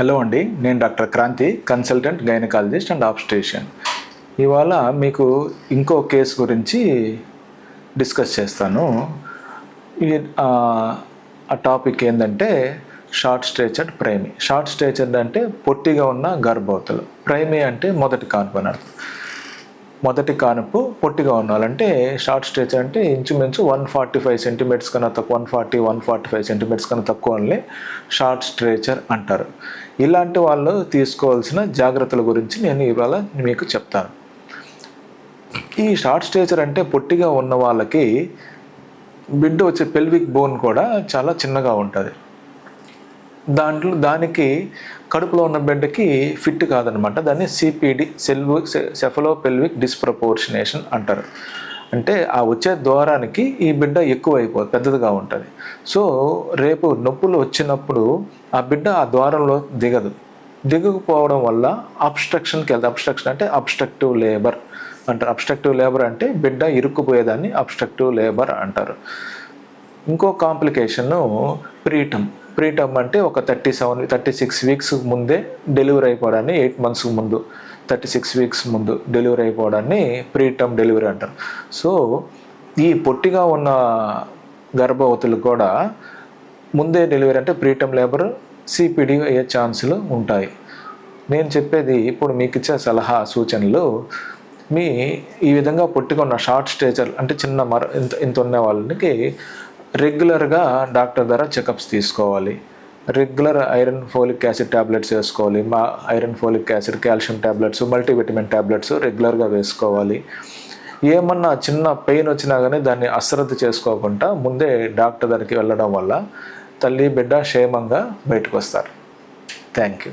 Hello అండి నేను doctor Kranthi consultant gynaecologist and obstetrician ఇవాళ మీకు ఇంకో కేసు గురించి డిస్కస్ చేస్తాను. ఈ ఆ, టాపిక్ ఏంటంటే short statured primi. Short statured అంటే పొట్టిగా ఉన్న గర్భవతులు. ప్రైమీ అంటే మొదటి కాన్పనర్థం. మొదటి కానుపు పొట్టిగా ఉండాలంటే షార్ట్ స్ట్రేచర్ అంటే ఇంచుమించు వన్ ఫార్టీ ఫైవ్ సెంటీమీటర్స్ కన్నా తక్కువ one forty one forty five centimetres కన్నా తక్కువ వాళ్ళని షార్ట్ స్ట్రేచర్ అంటారు. ఇలాంటి వాళ్ళు తీసుకోవాల్సిన జాగ్రత్తల గురించి నేను ఇవాళ మీకు చెప్తాను. ఈ షార్ట్ స్ట్రేచర్ అంటే పొట్టిగా ఉన్న వాళ్ళకి బిడ్డ వచ్చే పెల్విక్ బోన్ కూడా చాలా చిన్నగా ఉంటుంది. దాంట్లో దానికి కడుపులో ఉన్న బిడ్డకి ఫిట్ కాదనమాట. దాన్ని సిపిడి సెల్వ్ సెఫలో పెల్విక్ డిస్ప్రపోర్షనేషన్ అంటారు. అంటే ఆ వచ్చే ద్వారానికి ఈ బిడ్డ ఎక్కువ అయిపోతుంది పెద్దదిగా ఉంటుంది. సో రేపు నొప్పులు వచ్చినప్పుడు ఆ బిడ్డ ఆ ద్వారంలో దిగదు. దిగకపోవడం వల్ల అబ్స్ట్రక్షన్కి వెళ్తుంది అబ్స్ట్రక్షన్ అంటే అబ్స్ట్రక్టివ్ లేబర్ అంటారు. అబ్స్ట్రక్టివ్ లేబర్ అంటే బిడ్డ ఇరుక్కుపోయేదాన్ని అబ్స్ట్రక్టివ్ లేబర్ అంటారు. ఇంకో కాంప్లికేషను ప్రీటమ్ ప్రీటమ్ అంటే ఒక thirty seven thirty six weeks ముందే డెలివరీ అయిపోవడాన్ని ఎయిట్ మంత్స్ ముందు థర్టీ సిక్స్ వీక్స్ ముందు డెలివరీ అయిపోవడాన్ని ప్రీటమ్ డెలివరీ అంటారు. సో ఈ పొట్టిగా ఉన్న గర్భవతులు కూడా ముందే డెలివరీ అంటే ప్రీటమ్ లేబర్ సిపిడి అయ్యే ఛాన్సులు ఉంటాయి. నేను చెప్పేది ఇప్పుడు మీకు ఇచ్చే సలహా సూచనలు మీ ఈ విధంగా పొట్టిగా ఉన్న షార్ట్ స్టేజర్ అంటే చిన్న మర ఇంత ఇంత ఉన్న వాళ్ళకి రెగ్యులర్గా డాక్టర్ ద్వారా చెకప్స్ తీసుకోవాలి. Regular iron folic acid tablets వేసుకోవాలి. మా iron folic acid calcium tablets multivitamin tablets రెగ్యులర్గా వేసుకోవాలి. ఏమన్నా చిన్న పెయిన్ వచ్చినా కానీ దాన్ని అశ్రద్ధ చేసుకోకుండా ముందే డాక్టర్ దగ్గరికి వెళ్ళడం వల్ల తల్లి బిడ్డ క్షేమంగా బయటకు వస్తారు. Thank you.